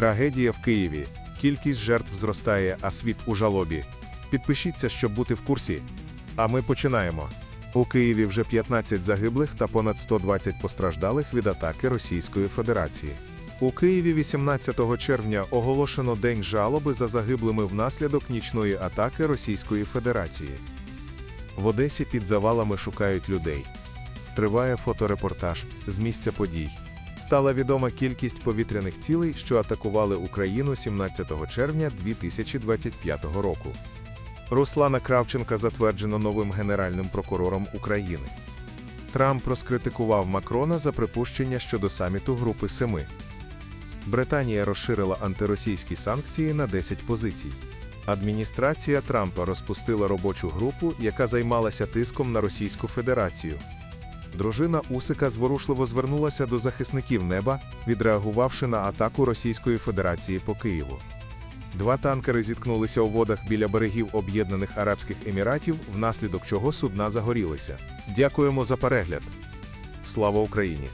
Трагедія в Києві. Кількість жертв зростає, а світ у жалобі. Підпишіться, щоб бути в курсі. А ми починаємо. У Києві вже 15 загиблих та понад 120 постраждалих від атаки Російської Федерації. У Києві 18 червня оголошено День жалоби за загиблими внаслідок нічної атаки Російської Федерації. В Одесі під завалами шукають людей. Триває фоторепортаж з місця подій. Стала відома кількість повітряних цілей, що атакували Україну 17 червня 2025 року. Руслана Кравченка затверджено новим генеральним прокурором України. Трамп розкритикував Макрона за припущення щодо саміту Групи Семи. Британія розширила антиросійські санкції на 10 позицій. Адміністрація Трампа розпустила робочу групу, яка займалася тиском на Російську Федерацію. Дружина Усика зворушливо звернулася до захисників неба, відреагувавши на атаку Російської Федерації по Києву. Два танкери зіткнулися у водах біля берегів Об'єднаних Арабських Еміратів, внаслідок чого судна загорілися. Дякуємо за перегляд. Слава Україні!